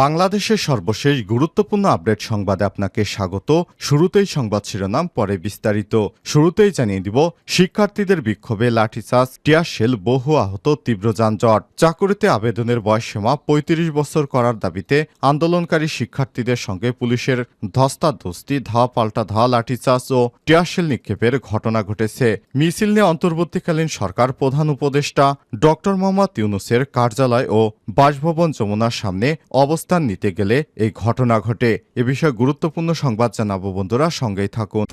বাংলাদেশের সর্বশেষ গুরুত্বপূর্ণ আপডেট সংবাদে আপনাকে স্বাগত। শুরুতেই সংবাদ শিরোনাম, পরে বিস্তারিত। শুরুতেই জানিয়ে দিব, শিক্ষার্থীদের বিক্ষোভে লাঠিচার্জ, টিয়ারশেল, বহু আহত, তীব্র যানজট। চাকুরিতে আবেদনের বয়সসীমা পঁয়ত্রিশ বছর করার দাবিতে আন্দোলনকারী শিক্ষার্থীদের সঙ্গে পুলিশের ধস্তাধস্তি ধাওয়া পাল্টা ধাওয়া লাঠিচার্জ ও টিয়ারশেল নিক্ষেপের ঘটনা ঘটেছে। মিছিল নিয়ে অন্তর্বর্তীকালীন সরকার প্রধান উপদেষ্টা ডক্টর মোহাম্মদ ইউনুসের কার্যালয় ও বাসভবন যমুনার সামনে অবস্থান নিতে গেলে এই ঘটনা ঘটে। এ বিষয়ে গুরুত্বপূর্ণ সংবাদ জানাব বন্ধুরা, সঙ্গেই থাকুন।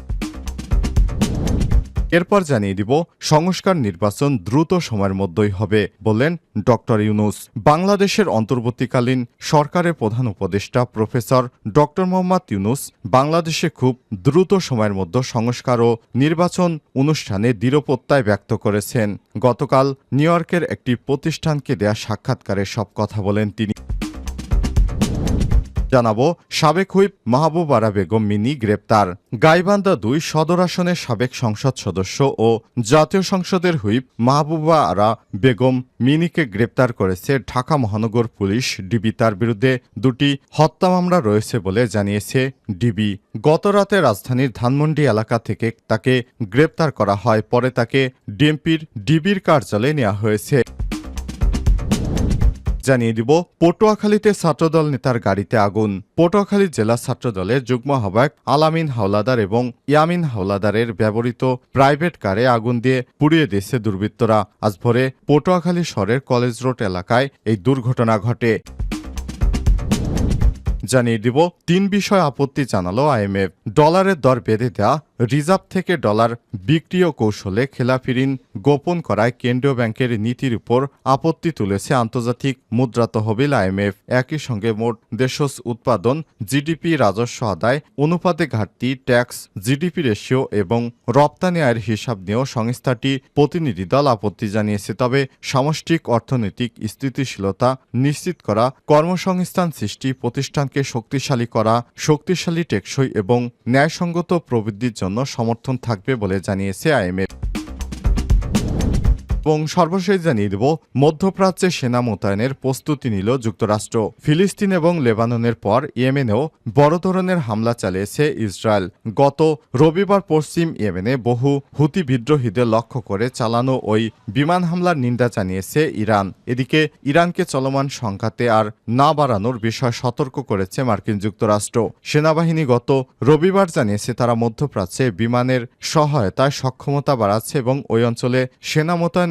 এরপর জানিয়ে দিব, সংস্কার নির্বাচন দ্রুত সময়ের মধ্যেই হবে, বললেন ডক্টর ইউনুস। বাংলাদেশের অন্তর্বর্তীকালীন সরকারের প্রধান উপদেষ্টা প্রফেসর ডক্টর মোহাম্মদ ইউনুস বাংলাদেশে খুব দ্রুত সময়ের মধ্যে সংস্কার ও নির্বাচন অনুষ্ঠানে দৃঢ়প্রত্যয় ব্যক্ত করেছেন। গতকাল নিউ ইয়র্কের একটি প্রতিষ্ঠানকে দেয়া সাক্ষাৎকারে সব কথা বলেন তিনি। জানাব, সাবেক হুইপ মাহবুব আরা বেগম মিনি গ্রেপ্তার। গাইবান্ধা দুই সদর আসনের সাবেক সংসদ সদস্য ও জাতীয় সংসদের হুইপ মাহবুবা আরা বেগম মিনিকে গ্রেপ্তার করেছে ঢাকা মহানগর পুলিশ ডিবি। তার বিরুদ্ধে দুটি হত্যা মামলা রয়েছে বলে জানিয়েছে ডিবি। গতরাতে রাজধানীর ধানমন্ডি এলাকা থেকে তাকে গ্রেপ্তার করা হয়। পরে তাকে ডিএমপির ডিবির কার্যালয়ে নেওয়া হয়েছে। জানিয়ে দিব, পটুয়াখালীতে ছাত্রদল নেতার গাড়িতে আগুন। পটুয়াখালী জেলা ছাত্রদলের যুগ্ম আহ্বায়ক আলামিন হাওলাদার এবং ইয়ামিন হাওলাদারের ব্যবহৃত প্রাইভেট কারে আগুন দিয়ে পুড়িয়ে দিয়েছে দুর্বৃত্তরা। আজ ভোরে পটুয়াখালী শহরের কলেজ রোড এলাকায় এই দুর্ঘটনা ঘটে। জানিয়ে দিব, তিন বিষয় আপত্তি জানালো আইএমএফ। ডলারের দর বেঁধে দেওয়া রিজার্ভ থেকে ডলার বিক্রি ও কৌশলে খেলাফি ঋণ গোপন করায় কেন্দ্রীয় ব্যাংকের নীতির উপর আপত্তি তুলেছে আন্তর্জাতিক মুদ্রা তহবিল আইএমএফ। একই সঙ্গে মোট দেশজ উৎপাদন, জিডিপি রাজস্ব আদায়, অনুপাতে ঘাটতি, ট্যাক্স, জিডিপি রেশিও এবং রপ্তানি আয়ের হিসাব নিয়েও সংস্থাটি প্রতিনিধি দল আপত্তি জানিয়েছে। তবে সামষ্টিক অর্থনৈতিক স্থিতিশীলতা নিশ্চিত করা, কর্মসংস্থান সৃষ্টি, প্রতিষ্ঠানকে শক্তিশালী করা, শক্তিশালী টেকসই এবং ন্যায়সঙ্গত প্রবৃদ্ধির জন্য সমর্থন থাকবে বলে জানিয়েছে আইএমএফ। এবং সর্বশেষ জানিয়ে দেব, মধ্যপ্রাচ্যে সেনা মোতায়েনের প্রস্তুতি নিল যুক্তরাষ্ট্র। ফিলিস্তিন এবং লেবাননের পর ইয়েমেনেও বড় ধরনের হামলা চালিয়েছে ইসরায়েল। গত রবিবার পশ্চিম ইয়েমেনে বহু হুতি বিদ্রোহীদের লক্ষ্য করে চালানো ওই বিমান হামলার নিন্দা জানিয়েছে ইরান। এদিকে ইরানকে চলমান সংঘাতে আর না বাড়ানোর বিষয় সতর্ক করেছে মার্কিন যুক্তরাষ্ট্র। সেনাবাহিনী গত রবিবার জানিয়েছে তারা মধ্যপ্রাচ্যে বিমানের সহায়তায় সক্ষমতা বাড়াচ্ছে এবং ওই অঞ্চলে সেনা মোতায়েন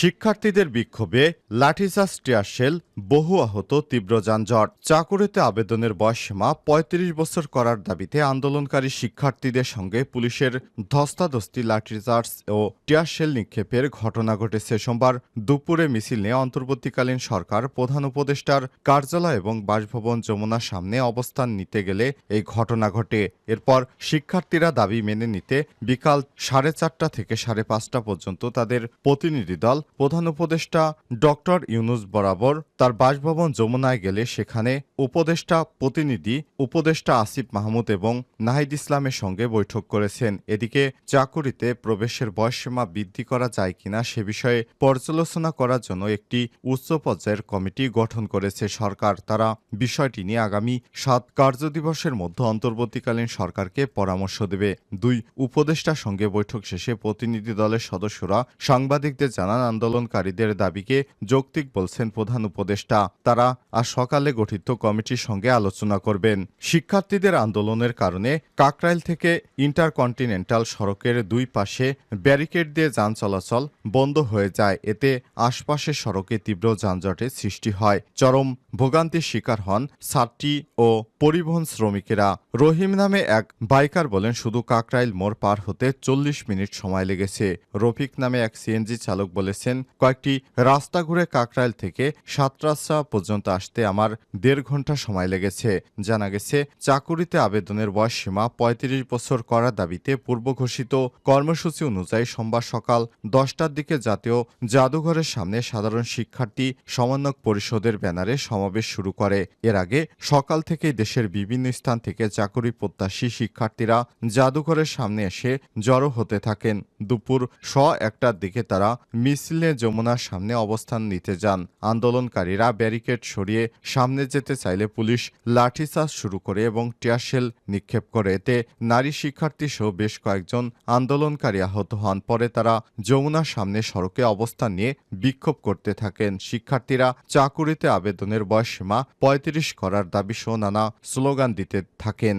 শিক্ষার্থীদের বিক্ষোভে লাঠিচার্জ টিয়ারশেল বহু আহত, তীব্র যানজট। চাকুরিতে আবেদনের বয়সসীমা পঁয়ত্রিশ বছর করার দাবিতে আন্দোলনকারী শিক্ষার্থীদের সঙ্গে পুলিশের ধস্তাধস্তি, লাঠিচার্জ ও টিয়ারশেল নিক্ষেপের ঘটনা ঘটেছে সোমবার দুপুরে মিছিল নিয়ে অন্তর্বর্তীকালীন সরকার, প্রধান উপদেষ্টার কার্যালয় এবং বাসভবন যমুনার সামনে অবস্থান নিতে গেলে এই ঘটনা ঘটে। এরপর শিক্ষার্থীরা দাবি মেনে নিতে বিকাল সাড়ে চারটা থেকে সাড়ে পাঁচটা পর্যন্ত তাদের প্রতিনিধি দল প্রধান উপদেষ্টা ডক্টর ইউনুস বরাবর তার বাসভবন যমুনায় গেলে সেখানে উপদেষ্টা প্রতিনিধি উপদেষ্টা আসিফ মাহমুদ এবং নাহিদ ইসলামের সঙ্গে বৈঠক করেছেন। এদিকে চাকুরিতে প্রবেশের বয়সসীমা বৃদ্ধি করা যায় কিনা সে বিষয়ে পর্যালোচনা করার জন্য একটি উচ্চ পর্যায়ের কমিটি গঠন করেছে সরকার। তারা বিষয়টি নিয়ে আগামী সাত কার্যদিবসের মধ্যে অন্তর্বর্তীকালীন সরকারকে পরামর্শ দেবে। দুই উপদেষ্টার সঙ্গে বৈঠক শেষে প্রতিনিধি দলের সদস্যরা সাংবাদিকদের জানান, আন্দোলনকারীদের দাবিকে যৌক্তিক বলছেন প্রধান উপদেষ্টা। তারা আজ সকালে গঠিত কমিটির সঙ্গে আলোচনা করবেন। শিক্ষার্থীদের আন্দোলনের কারণে কাকরাইল থেকে ইন্টারকন্টিনেন্টাল সড়কের দুই পাশে ব্যারিকেড দিয়ে যান চলাচল বন্ধ হয়ে যায়। এতে আশপাশের সড়কে তীব্র যানজটের সৃষ্টি হয়। চরম ভোগান্তির শিকার হন ছাত্রী ও পরিবহন শ্রমিকেরা। রহিম নামে এক বাইকার বলেন, শুধু কাকরাইল মোড় পার হতে চল্লিশ মিনিট সময় লেগেছে। রফিক নামে এক সিএনজি চালক বলেছেন, কয়েকটি রাস্তা ঘুরে কাকরাইল থেকে সাতরাস্তা পর্যন্ত আসতে আমার দেড় ঘণ্টা সময় লেগেছে। জানা গেছে, চাকুরিতে আবেদনের বয়স সীমা পঁয়ত্রিশ বছর করার দাবিতে পূর্ব ঘোষিত কর্মসূচি অনুযায়ী সোমবার সকাল দশটার দিকে জাতীয় জাদুঘরের সামনে সাধারণ শিক্ষার্থী সমন্বয়ক পরিষদের ব্যানারে সমাবেশ শুরু করে। এর আগে সকাল থেকেই দেশের বিভিন্ন স্থান থেকে চাকুরি প্রত্যাশী শিক্ষার্থীরা জাদুঘরের সামনে এসে জড়ো হতে থাকেন। দুপুর স একটার দিকে তারা মিছিলে যমুনার সামনে অবস্থান নিতে যান। আন্দোলনকারীরা ব্যারিকেড সরিয়ে সামনে যেতে চাইলে পুলিশ লাঠিচার্জ শুরু করে এবং টিয়ারশেল নিক্ষেপ করে। এতে নারী শিক্ষার্থী সহ বেশ কয়েকজন আন্দোলনকারী আহত হন। পরে তারা যমুনার সামনে সড়কে অবস্থান নিয়ে বিক্ষোভ করতে থাকেন। শিক্ষার্থীরা চাকুরিতে আবেদনের বয়সসীমা পঁয়ত্রিশ করার দাবি সহ নানা স্লোগান দিতে থাকেন।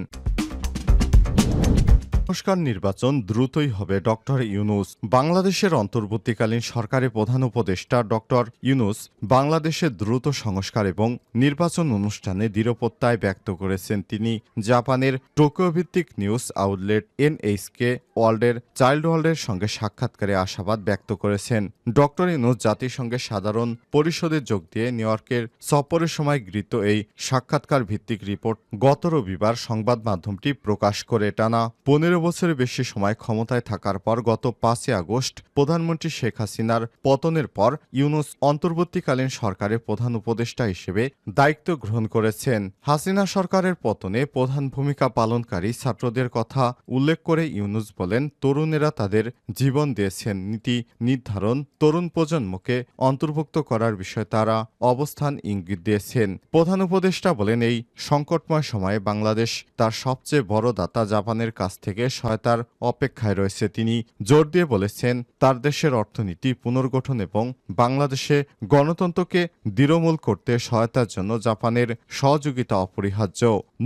সংস্কার নির্বাচন দ্রুতই হবে ডক্টর ইউনুস। বাংলাদেশের অন্তর্বর্তীকালীন সরকারের প্রধান উপদেষ্টা ডক্টর ইউনুস বাংলাদেশের দ্রুত সংস্কার এবং নির্বাচন অনুষ্ঠানে দৃঢ়প্রত্যয় ব্যক্ত করেছেন তিনি। জাপানের টোকিও ভিত্তিক নিউজ আউটলেট এনএইচকে ওয়ার্ল্ডের চাইল্ড ওয়ার্ল্ডের সঙ্গে সাক্ষাৎকারে আশাবাদ ব্যক্ত করেছেন। ডক্টর ইউনুস জাতিসংঘের সাধারণ পরিষদে যোগ দিয়ে নিউ ইয়র্কের সফরের সময় গৃহীত এই সাক্ষাৎকার ভিত্তিক রিপোর্ট গত রবিবার সংবাদ মাধ্যমটি প্রকাশ করে টানা পনেরো বছরের বেশি সময় ক্ষমতায় থাকার পর গত পাঁচই আগস্ট প্রধানমন্ত্রী শেখ হাসিনার পতনের পর ইউনুস অন্তর্বর্তীকালীন সরকারের প্রধান উপদেষ্টা হিসেবে দায়িত্ব গ্রহণ করেছেন। হাসিনা সরকারের পতনে প্রধান ভূমিকা পালনকারী ছাত্রদের কথা উল্লেখ করে ইউনুস বলেন, তরুণেরা তাদের জীবন দিয়েছেন। নীতি নির্ধারণ, তরুণ প্রজন্মকে অন্তর্ভুক্ত করার বিষয়ে তারা অবস্থান ইঙ্গিত দিয়েছেন। প্রধান উপদেষ্টা বলেন, এই সংকটময় সময়ে বাংলাদেশ তার সবচেয়ে বড় দাতা জাপানের কাছ থেকে সহায়তার অপেক্ষায় রয়েছে। তিনি জোর দিয়ে বলেছেন, তার দেশের অর্থনীতি পুনর্গঠন এবং বাংলাদেশে গণতন্ত্রকে দৃঢ়মূল করতে সহায়তার জন্য জাপানের সহযোগিতা অপরিহার্য।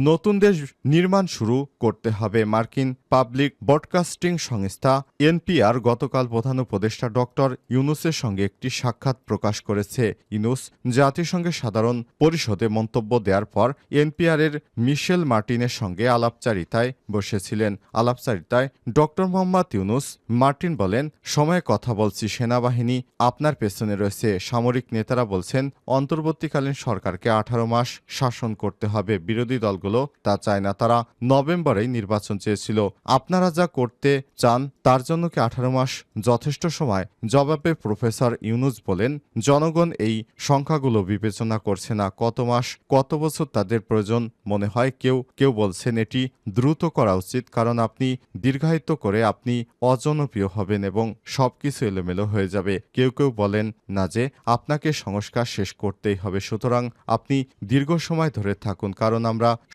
নতুন দেশ নির্মাণ শুরু করতে হবে মার্কিন পাবলিক ব্রডকাস্টিং সংস্থা এনপিআর গতকাল প্রধান উপদেষ্টা ডক্টর ইউনুসের সঙ্গে একটি সাক্ষাৎ প্রকাশ করেছে। ইউনুস জাতিসংঘের সাধারণ পরিষদে মন্তব্য দেওয়ার পর এনপিআর এর মিশেল মার্টিনের সঙ্গে আলাপচারিতায় বসেছিলেন। আলাপচারিতায় ডক্টর মোহাম্মদ ইউনুস মার্টিন বলেন, সময়ে কথা বলছি, সেনাবাহিনী আপনার পেছনে রয়েছে। সামরিক নেতারা বলছেন, অন্তর্বর্তীকালীন সরকারকে আঠারো মাস শাসন করতে হবে। বিরোধী দলগুলো তা চায় না। তারা নভেম্বরেই নির্বাচন চেয়েছিল। আপনারা যা করতে চান তার জন্য কি আঠারো মাস যথেষ্ট সময়? জবাবে প্রফেসর ইউনুস বলেন, জনগণ এই সংখ্যাগুলো বিবেচনা করছে না। কত মাস, কত বছর তাদের প্রয়োজন মনে হয় কেউ কেউ বলছেন এটি দ্রুত করা উচিত, কারণ আপনি দীর্ঘায়িত করে আপনি অজনপ্রিয় হবেন এবং সবকিছু এলোমেলো হয়ে যাবে। কেউ কেউ বলেন না যে আপনাকে সংস্কার শেষ করতেই হবে। সুতরাং আপনি দীর্ঘ সময় ধরে থাকুন, কারণ আমরা